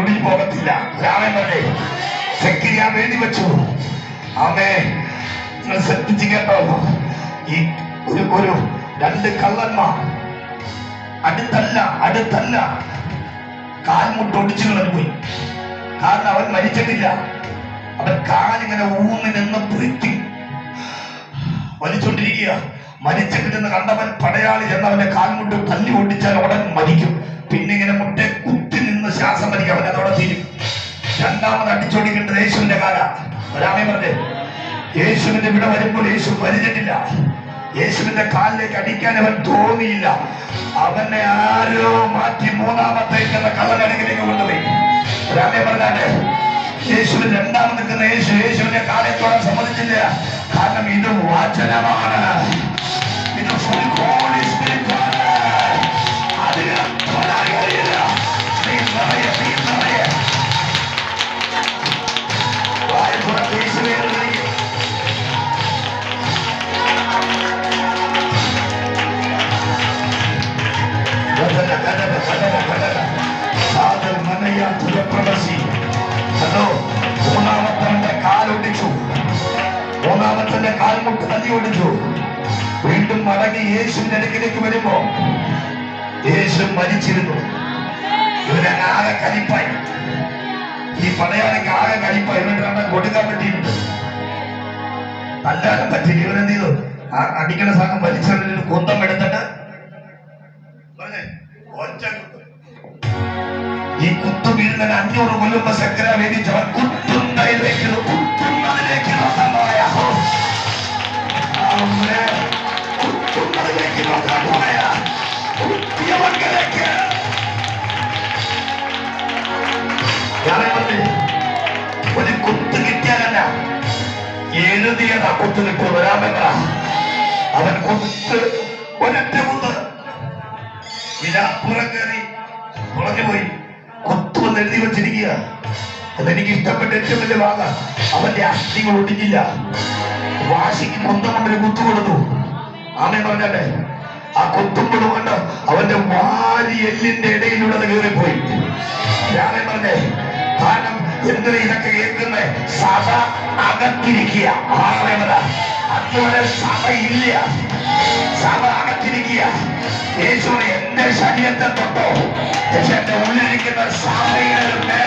ഒടിഞ്ഞു പോകത്തില്ല. പറഞ്ഞേ സെക്രിയ വേണ്ടി വെച്ചു. ആമേ നിങ്ങൾ ശ്രദ്ധിച്ച് കേട്ടോ. ഈ ഒരു ഒരു രണ്ട് കള്ളന്മാർ. അടുത്തല്ല അടുത്തല്ല. കാൽമുട്ട് ഒടിച്ചു കളഞ്ഞു പോയി. കാരണം അവൻ മരിച്ചിട്ടില്ല. അവൻ കാലിങ്ങനെ ഊന്നി നിന്ന് പ്രീത്തി വലിച്ചോണ്ടിരിക്കുക. മരിച്ചിട്ടില്ലെന്ന് കണ്ടവൻ പടയാളി എന്നവന്റെ കാൽമുട്ട് തല്ലി ഓടിച്ചാൽ ഉടൻ മരിക്കും. പിന്നെ ഇങ്ങനെ മുട്ടെ ശ്വാസം മരിക്കും അവൻ അതോടെ തീരും. രണ്ടാമത് അടിച്ചോടിക്കേണ്ടത് യേശുവിന്റെ കാല ഒരാമേ പറഞ്ഞേ യേശുവിന്റെ ഇവിടെ വരുമ്പോൾ യേശു മരിച്ചിട്ടില്ല യേശുവിന്റെ കാലിലേക്ക് അടിക്കാൻ അവൻ തോന്നിയില്ല. അവനെ ആരോ മാറ്റി മൂന്നാമത്തെ എന്ന കള്ളനടുക്കിലേക്ക് കൊണ്ടുപോയി. ഒരാമേ പറഞ്ഞാൽ യേശുവിൻ രണ്ടാമത് നിൽക്കുന്ന യേശു യേശുവിന്റെ കാലിൽ സമ്മതിച്ചില്ല. കാരണം ഇത് വചനമാണ്. തുലപ്രവസി. കണ്ടോ? മൂന്നാമത്തവന്റെ കാലൊടിച്ചു മൂന്നാമത്തെ കാൽമുട്ട് തല്ലി ഒടിച്ചു വീണ്ടും മടങ്ങി യേശുവിന്റെ അടുക്കിലേക്ക് വരുമ്പോ യേശു മരിച്ചിരുന്നു. ഇവനെ ആകെ കലിപ്പായി. ഈ പടയാളിക്ക് ആകെ കലിപ്പായി. ഇവരുടെ കണ്ട കൊടുക്കാൻ പറ്റിയിട്ടുണ്ട്. തല്ലാനും പറ്റില്ല ഇവരെന്ത് ചെയ്തു? അടിക്കണ സാധനം വലിച്ചെറിഞ്ഞൊരു കുന്തം എടുത്തിട്ട് ഈ കുത്തു വീഴുന്നതിന് അഞ്ഞൂറ് കൊല്ലുന്ന ശങ്കര അവൻ കുത്തുന്നതിലേക്ക് ഒരു കുത്ത് കിട്ടിയാലല്ല എഴുതിയതാ കുത്ത് കിട്ടിയ വരാമെന്ന. അവൻ കുത്ത് ഒരൊറ്റ കുത്ത് ഇതാ പുറം കയറി പോയി കൊത്തുവന്ന് എഴുതി വെച്ചിരിക്കുക എനിക്ക് ഇഷ്ടപ്പെട്ട ഏറ്റവും വലിയ ഭാഗ അവന്റെ അസ്ഥികൾ ഒടിഞ്ഞില്ല. വാശിക്ക് കൊന്തമണ്ടൊരു കുത്തു കൊടുത്തു. ആമേ പറഞ്ഞാട്ടെ? ആ കൊത്തുമ്പോൾ കൊണ്ട് അവന്റെ വാരി എല്ലിന്റെ ഇടയിലൂടെ അത് കയറിപ്പോയി. ഞാനേ പറഞ്ഞേ? കാരണം എന്തിനാ ഇതൊക്കെ കേൾക്കുന്നേ? സഭ അകത്തിരിക്കുക. അതുപോലെ സഭ ഇല്ല സഭ അകത്തിരിക്കുക. യേശുവിനെ എന്റെ ശരീരത്തെ തൊട്ടോ. പക്ഷെ എന്റെ ഉള്ളിലിരിക്കുന്ന സഭയുടെ